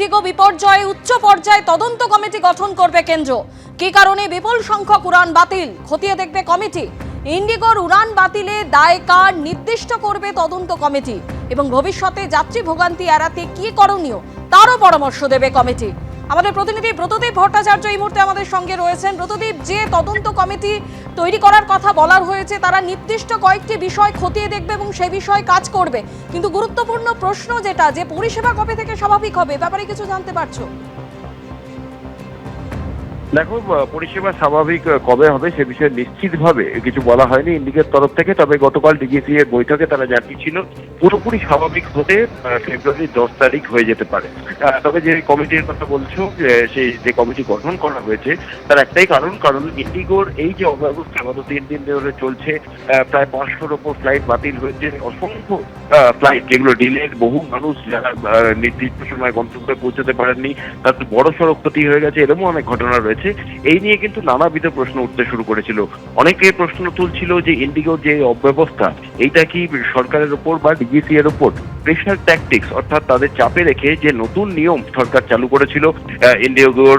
Indigo বিপর্যয়ে উচ্চ পর্যায়ে তদন্ত কমিটি গঠন করবে কেন্দ্র। কি কারণে বিপুল সংখ্যক উড়ান বাতিল? খতিয়ে দেখবে কমিটি। ইন্ডিগোর উড়ান বাতিলে দায় কার নির্দিষ্ট করবে তদন্ত কমিটি। এবং ভবিষ্যতে যাত্রী ভোগান্তি এড়াতে কি করণীয়, তারও পরামর্শ দেবে কমিটি। আমাদের প্রতিনিধি ব্রতদীপ ভট্টাচার্য এই মুহূর্তে আমাদের সঙ্গে রয়েছেন। ব্রতদীপ যে তদন্ত কমিটি তৈরি করার কথা বলার হয়েছে, তারা নির্দিষ্ট কয়েকটি বিষয় খতিয়ে দেখবে এবং সেই বিষয়ে কাজ করবে। কিন্তু গুরুত্বপূর্ণ প্রশ্ন যেটা, যে পরিষেবা কবে থেকে স্বাভাবিক হবে ব্যাপারে কিছু জানতে পারছ? দেখো পরিষেবা স্বাভাবিক কবে হবে সে বিষয়ে নিশ্চিতভাবে কিছু বলা হয়নি ইন্ডিকের তরফ থেকে, তবে গতকাল ডিজিসি এর বৈঠকে তারা জানিয়েছিল পুরোপুরি স্বাভাবিক হতে ফেব্রুয়ারি দশ তারিখ হয়ে যেতে পারে। তবে যে কমিটির কথা বলছো সেই যে কমিটি গঠন করা হয়েছে, তার একটাই কারণ কারণ ইন্ডিগোর এই যে অব্যবস্থা গত তিন দিন ধরে চলছে প্রায় পাঁচশোর ওপর ফ্লাইট বাতিল হয়েছে, অসংখ্য ফ্লাইট যেগুলো ডিলে বহু মানুষ যারা নির্দিষ্ট সময় গন্তব্যে পৌঁছতে পারেননি, তাতে বড় সড়ক ক্ষতি হয়ে গেছে এরকম অনেক ঘটনা রয়েছে। এই নিয়ে কিন্তু নানাবিধ প্রশ্ন উঠতে শুরু করেছিল। অনেকে প্রশ্ন তুলছিল যে ইন্ডিগো যে অব্যবস্থা, এইটা কি সরকারের উপর বা ডিজিসি এর উপর প্রেশার ট্যাকটিক্স অর্থাৎ তাদের চাপে রেখে যে নতুন নিয়ম সরকার চালু করেছিল ইন্ডিগোর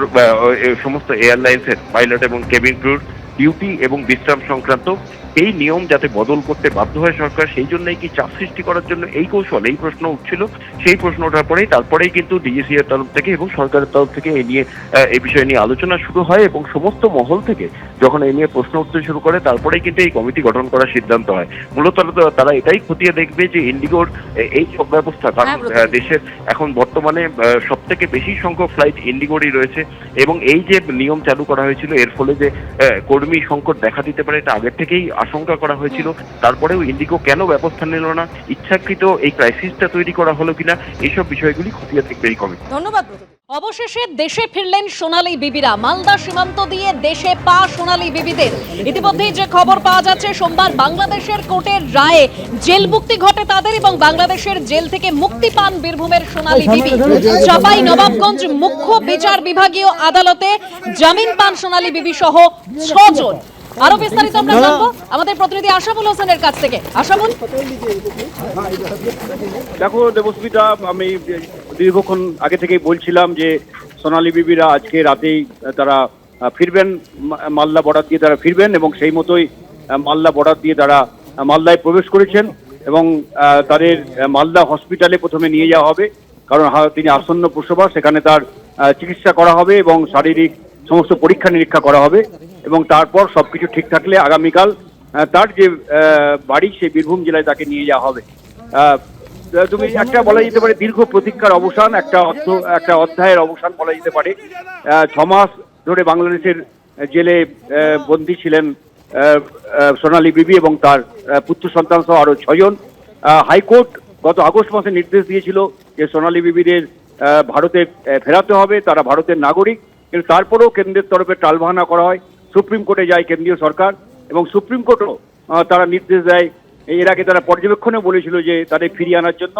সমস্ত এয়ারলাইন্সের পাইলট এবং কেবিন ক্রুর ডিউটি এবং বিশ্রাম সংক্রান্ত এই নিয়ম যাতে বদল করতে বাধ্য হয় সরকার সেই জন্যই কি চাপ সৃষ্টি করার জন্য এই কৌশল এই প্রশ্ন উঠছিল। সেই প্রশ্ন ওঠার পরেই তারপরেই কিন্তু ডিজিসি এর তরফ থেকে এবং সরকারের তরফ থেকে এই নিয়ে এই বিষয় নিয়ে আলোচনা শুরু হয় এবং সমস্ত মহল থেকে যখন এই নিয়ে প্রশ্ন উঠতে শুরু করে তারপরেই কিন্তু এই কমিটি গঠন করার সিদ্ধান্ত হয়। মূলত তারা- এটাই খতিয়ে দেখবে যে ইন্ডিগোর এই সব ব্যবস্থা কারণ হ্যাঁ, দেশের এখন বর্তমানে সব থেকে বেশি সংখ্যক ফ্লাইট ইন্ডিগোরই রয়েছে এবং এই যে নিয়ম চালু করা হয়েছিল এর ফলে যে কর্মী সংকট দেখা দিতে পারে এটা আগের থেকেই আশঙ্কা করা হয়েছিল। তারপরেও ইন্ডিগো কেন ব্যবস্থা নিল না? ইচ্ছাকৃত এই ক্রাইসিসটা তৈরি করা হলো কিনা? এইসব বিষয়গুলি খতিয়ে দেখবে এই কমিটি। ধন্যবাদ অবশেষে দেশে ফিরলেন সোনালী বিবিরা। মালদা সীমান্ত দিয়ে দেশে পা সোনালী বিবিদের। ইতিমধ্যেই যে খবর পাওয়া যাচ্ছে সোমবার বাংলাদেশের কোর্টের রায়ে জেল মুক্তি ঘটে তাদের এবং বাংলাদেশের জেল থেকে মুক্তি পান বীরভূমের সোনালী বিবি। চাপাই নবাবগঞ্জ মুখ্য বিচার বিভাগীয় আদালতে জামিন পান সোনালী বিবি সহ ছজন। আরও বিস্তারিত আমরা জানব। আমাদের প্রতিনিধি আশাবুল হোসেনের কাছ থেকে। আশাবুল দেখো দেবস্মিতা আমি দীর্ঘক্ষণ আগে থেকেই বলছিলাম যে সোনালী বিবিরা আজকে রাতেই তারা ফিরবেন মা- মালদা বর্ডার দিয়ে তারা ফিরবেন এবং সেই মতোই মালদা বর্ডার দিয়ে তারা মালদায় প্রবেশ করেছেন এবং তাদের মালদা হসপিটালে প্রথমে নিয়ে যাওয়া হবে। কারণ তিনি আসন্ন প্রসবা সেখানে তার চিকিৎসা করা হবে এবং শারীরিক সমস্ত পরীক্ষা নিরীক্ষা করা হবে এবং তারপর সবকিছু ঠিক থাকলে আগামীকাল তার যে বাড়ি সেই বীরভূম জেলায় তাকে নিয়ে যাওয়া হবে। তুমি একটা বলা যেতে পারে দীর্ঘ প্রতীক্ষার অবসান একটা অর্থ একটা অধ্যায়ের অবসান বলা যেতে পারে। আহ, ছ মাস ধরে বাংলাদেশের জেলে বন্দী ছিলেন সোনালী বিবি এবং তার পুত্র সন্তান সহ আরও ছজন হাইকোর্ট গত আগস্ট মাসে নির্দেশ দিয়েছিল যে সোনালী বিবিদের ভারতে ফেরাতে হবে। তারা ভারতের নাগরিক। কিন্তু তারপরেও কেন্দ্রের তরফে টালবাহানা করা হয়। সুপ্রিম কোর্টে যায় কেন্দ্রীয় সরকার এবং সুপ্রিম কোর্টও তারা নির্দেশ দেয়। এর আগে তারা পর্যবেক্ষণে বলেছিল যে তাদের ফিরিয়ে আনার জন্য।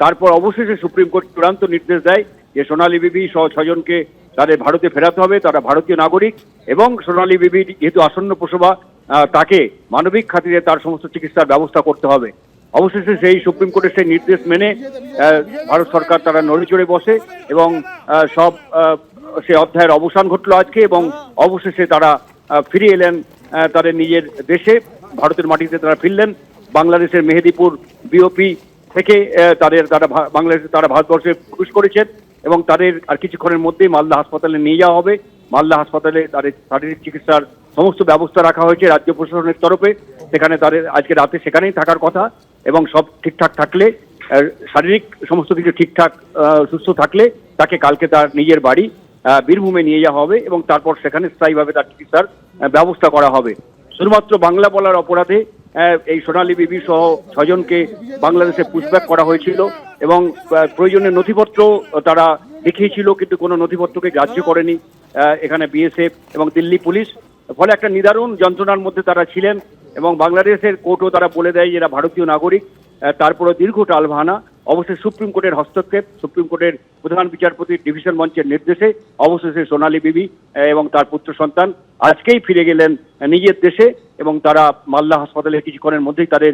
তারপর অবশেষে সুপ্রিম কোর্ট চূড়ান্ত নির্দেশ দেয় যে সোনালী বিবি সহ ছজনকে তাদের ভারতে ফেরাতে হবে, তারা ভারতীয় নাগরিক এবং সোনালী বিবি যেহেতু আসন্ন প্রসবা তাকে মানবিক খাতিরে তার সমস্ত চিকিৎসার ব্যবস্থা করতে হবে। অবশেষে সেই সুপ্রিম কোর্টের সেই নির্দেশ মেনে ভারত সরকার তারা নড়িচড়ে বসে এবং সব সেই অধ্যায়ের অবসান ঘটলো আজকে এবং অবশেষে তারা ফিরে এলেন তাদের নিজের দেশে, ভারতের মাটিতে তারা ফিরলেন। বাংলাদেশের মেহেদিপুর বিওপি থেকে তাদের, তারা বাংলাদেশে তারা ভারতবর্ষে প্রবেশ করেছেন এবং তাদের আর কিছুক্ষণের মধ্যেই মালদা হাসপাতালে নিয়ে যাওয়া হবে। মালদা হাসপাতালে তাদের শারীরিক চিকিৎসার সমস্ত ব্যবস্থা রাখা হয়েছে রাজ্য প্রশাসনের তরফে। সেখানে তাদের আজকে রাতে সেখানেই থাকার কথা এবং সব ঠিকঠাক থাকলে শারীরিক সমস্ত কিছু ঠিকঠাক সুস্থ থাকলে তাকে কালকে তার নিজের বাড়ি বীরভূমে নিয়ে যাওয়া হবে এবং তারপর সেখানে স্থায়ীভাবে তার চিকিৎসার ব্যবস্থা করা হবে। শুধুমাত্র বাংলা বলার অপরাধে এই সোনালী বিবি সহ ছজনকে বাংলাদেশে পুষব্যাক করা হয়েছিল এবং প্রয়োজনীয় নথিপত্র তারা দেখিয়েছিল কিন্তু কোনো নথিপত্রকে গ্রাহ্য করেনি। এখানে বিএসএফ এবং দিল্লি পুলিশ। ফলে একটা নিদারুণ যন্ত্রণার মধ্যে তারা ছিলেন এবং বাংলাদেশের কোর্টও তারা বলে দেয় এরা ভারতীয় নাগরিক তারপরে দীর্ঘ টালভানা অবশ্যই সুপ্রিম কোর্টের হস্তক্ষেপ, সুপ্রিম কোর্টের প্রধান বিচারপতির ডিভিশন মঞ্চের নির্দেশে, অবশেষে সোনালী বিবি এবং তার পুত্র সন্তান আজকেই ফিরে গেলেন নিজের দেশে এবং তারা মালদা হাসপাতালে কিছুক্ষণের মধ্যেই তাদের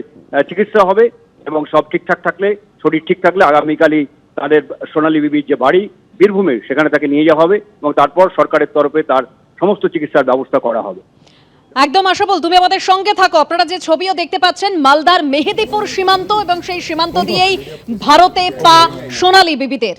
চিকিৎসা হবে এবং সব ঠিকঠাক থাকলে, শরীর ঠিক থাকলে আগামীকালই তাদের সোনালী বিবির যে বাড়ি বীরভূমে সেখানে তাকে নিয়ে যাওয়া হবে এবং তারপর সরকারের তরফে তার সমস্ত চিকিৎসার ব্যবস্থা করা হবে। একদম আশাবল তুমি আমাদের সঙ্গে থাকো। আপনারা যে ছবিও দেখতে পাচ্ছেন মালদার মেহেদিপুর সীমান্ত এবং সেই সীমান্ত দিয়েই ভারতে পা সোনালী বিবিদের।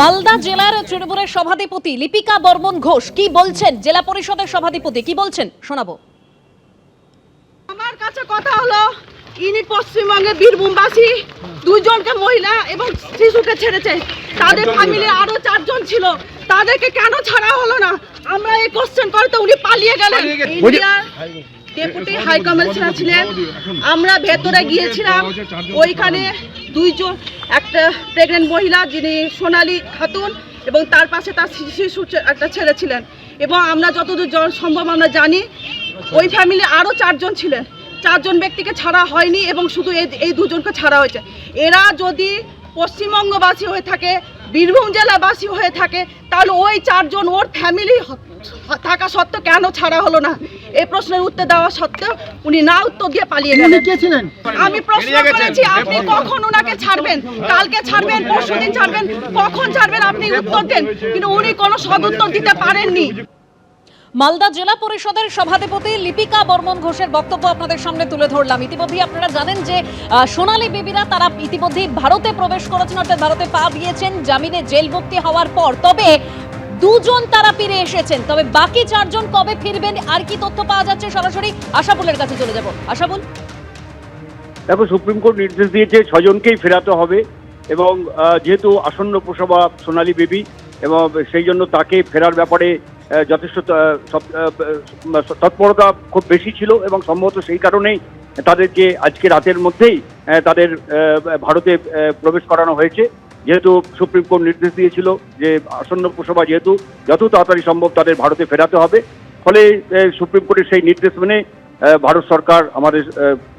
মালদা জেলার তৃণমূলের সভাধিপতি লিপিকা বর্মন ঘোষ কি বলছেন? জেলা পরিষদের সভাধিপতি কি বলছেন? শোনাবো। আমার কাছে কথা হলো ইনি পশ্চিমবঙ্গের বীরভূমবাসী দুইজনকে মহিলা এবং শিশুকে ছেড়েছে। তাদের ফ্যামিলি আরও চারজন ছিল। তাদেরকে কেন ছাড়া হলো না? আমরা এই কোশ্চেন করে তো উনি পালিয়ে গেলেন। ইন্ডিয়ার ডেপুটি হাই কমিশনার ছিলেন। আমরা ভেতরে গিয়েছিলাম। ওইখানে দুইজন একটা প্রেগনেন্ট মহিলা যিনি সোনালী খাতুন এবং তার পাশে তার শিশু একটা ছেলে ছিলেন। এবং আমরা যতদূর সম্ভব আমরা জানি ওই ফ্যামিলি আরও চারজন ছিলেন। চারজন ব্যক্তিকে ছাড়া হয়নি এবং শুধু এই এই দুজনকে ছাড়া হয়েছে। এরা যদি পশ্চিমবঙ্গবাসী হয়ে থাকে বীরভূম জেলাবাসী হয়ে থাকে তাহলে ওই চারজন ওর ফ্যামিলি থাকা সত্ত্বেও কেন ছাড়া হলো না? এই প্রশ্নের উত্তর দেওয়া সত্ত্বেও উনি না উত্তর দিয়ে পালিয়ে গেলেন। আমি প্রশ্ন করেছি আপনি কখন ওনাকে ছাড়বেন? কালকে ছাড়বেন পরশুদিন ছাড়বেন কখন ছাড়বেন আপনি উত্তর দেন? কিন্তু উনি কোনো সদুত্তর দিতে পারেননি। মালদা জেলা পরিষদের সভাধিপতি লিপিকা বর্মন ঘোষের বক্তব্য আপনাদের সামনে তুলে ধরলাম। ইতিমধ্যেই আপনারা জানেন যে সোনালী বিবিরা তারা ইতিমধ্যেই ভারতে প্রবেশ করেছেন, অর্থাৎ ভারতে পা দিয়েছেন, জামিনে জেল মুক্তি হওয়ার পর। তবে দুজন তারা ফিরে এসেছেন, তবে বাকি চারজন কবে ফিরবেন, আর কি তথ্য পাওয়া যাচ্ছে সরাসরি আশাবুলের কাছে চলে যাব। আশাবুল দেখো, সুপ্রিম কোর্ট নির্দেশ দিয়েছে ছজনকেই ফেরাতে হবে এবং যেহেতু আসন্ন প্রসবা সোনালী বেবি, এবং সেই জন্য তাকে ফেরার ব্যাপারে যথেষ্ট তৎপরতা খুব বেশি ছিল এবং সম্ভবত সেই কারণেই তাদেরকে আজকে রাতের মধ্যেই তাদের ভারতে প্রবেশ করানো হয়েছে। যেহেতু সুপ্রিম কোর্ট নির্দেশ দিয়েছিল যে আসন্ন পুরসভা যেহেতু যত তাড়াতাড়ি সম্ভব তাদের ভারতে ফেরাতে হবে। ফলে সুপ্রিম কোর্টের সেই নির্দেশ মেনে ভারত সরকার, আমাদের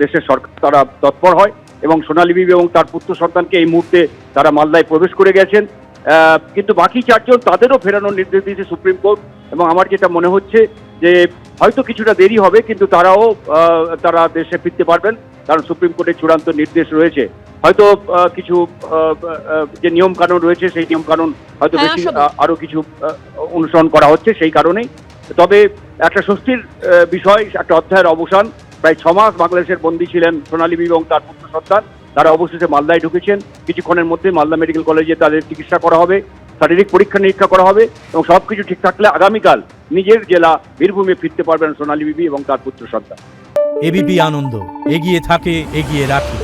দেশের সরকার, তারা তৎপর হয় এবং সোনালী বিবি এবং তার পুত্র সন্তানকে এই মুহূর্তে তারা মালদায় প্রবেশ করে গেছেন। কিন্তু বাকি চারজন তাদেরও ফেরানোর নির্দেশ দিয়েছে সুপ্রিম কোর্ট। এবং আমার যেটা মনে হচ্ছে যে হয়তো কিছুটা দেরি হবে কিন্তু তারাও তারা দেশে ফিরতে পারবেন। কারণ সুপ্রিম কোর্টের চূড়ান্ত নির্দেশ রয়েছে। হয়তো কিছু যে নিয়ম কানুন রয়েছে সেই নিয়ম কানুন হয়তো হ্যাঁ, বেশি। আরও কিছু অনুসরণ করা হচ্ছে সেই কারণেই। তবে একটা স্বস্তির বিষয় একটা অধ্যায়ের অবসান। প্রায় ছ মাস বাংলাদেশের বন্দী ছিলেন সোনালী এবং তার পুত্র সন্তান। তারা অবশেষে মালদায় ঢুকেছেন। কিছুক্ষণের মধ্যে মালদা মেডিকেল কলেজে তাদের চিকিৎসা করা হবে। শারীরিক পরীক্ষা নিরীক্ষা করা হবে এবং সবকিছু ঠিক থাকলে আগামীকাল নিজের জেলা বীরভূমে ফিরতে পারবেন সোনালী বিবি এবং তার পুত্র সন্তান এবিপি আনন্দ, এগিয়ে থাকে, এগিয়ে রাখে